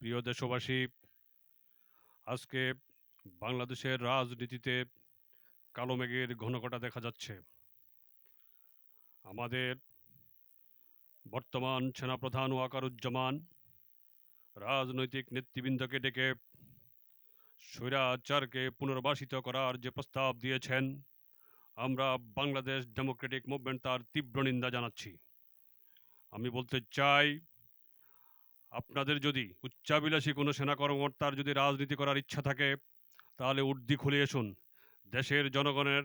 প্রিয় দেশবাসী, আজকে বাংলাদেশের রাজনীতিতে কালো মেঘের ঘনঘটা দেখা যাচ্ছে। আমাদের বর্তমান সেনাপ্রধান ওয়াকারুজ্জামান রাজনৈতিক নেতৃবৃন্দকে ডেকে স্বৈরাচারকে পুনর্বাসিত করার যে প্রস্তাব দিয়েছেন আমরা বাংলাদেশ ডেমোক্রেটিক মুভমেন্ট তার তীব্র নিন্দা জানাচ্ছি। আমি বলতে চাই, আপনাদের যদি উচ্চাবিলাসী কোনো সেনা কর্মকর্তার যদি রাজনীতি করার ইচ্ছা থাকে, তাহলে উর্দি খুলে এসুন। দেশের জনগণের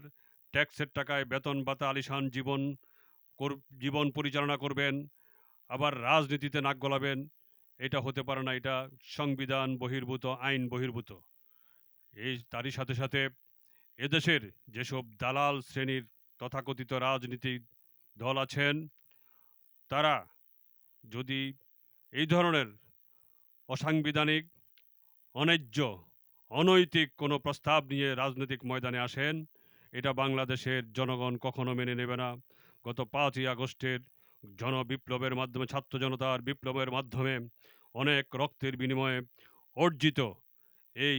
ট্যাক্সের টাকায় বেতন ভাতা আলিশান জীবন জীবন পরিচালনা করবেন, আবার রাজনীতিতে নাক গলাবেন, এটা হতে পারে না, এটা সংবিধান বহির্ভূত, আইন বহির্ভূত। এই তারই সাথে সাথে এদেশের যেসব দালাল শ্রেণির তথাকথিত রাজনীতি দল আছেন, তারা যদি এই ধরনের অসাংবিধানিক, অন্যায্য, অনৈতিক কোনো প্রস্তাব নিয়ে রাজনৈতিক ময়দানে আসেন, এটা বাংলাদেশের জনগণ কখনো মেনে নেবে না। গত পাঁচই আগস্টের জনবিপ্লবের মাধ্যমে, ছাত্র জনতার বিপ্লবের মাধ্যমে অনেক রক্তের বিনিময়ে অর্জিত এই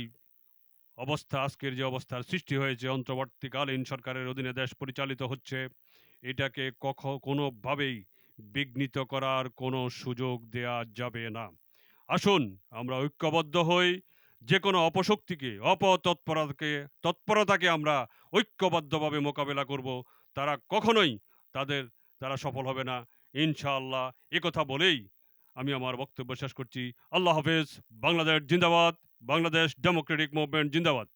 অবস্থা, আজকের যে অবস্থার সৃষ্টি হয়েছে, অন্তর্বর্তীকালীন সরকারের অধীনে দেশ পরিচালিত হচ্ছে, এটাকে কখ, কোনোভাবেই বিঘ্নিত করার কোনো সুযোগ দেয়া যাবে না। আসুন, আমরা ঐক্যবদ্ধ হই যে কোনো অপশক্তিকে, অপতৎপরতাকে, তৎপরতাকে আমরা ঐক্যবদ্ধভাবে মোকাবেলা করব, তারা কখনোই তাদের, তারা সফল হবে না। ইনশাআল্লাহ কথা বলেই আমি আমার বক্তব্য শেষ করছি। আল্লাহ হাফেজ, বাংলাদেশ জিন্দাবাদ। বাংলাদেশ ডেমোক্রেটিক মুভমেন্ট জিন্দাবাদ।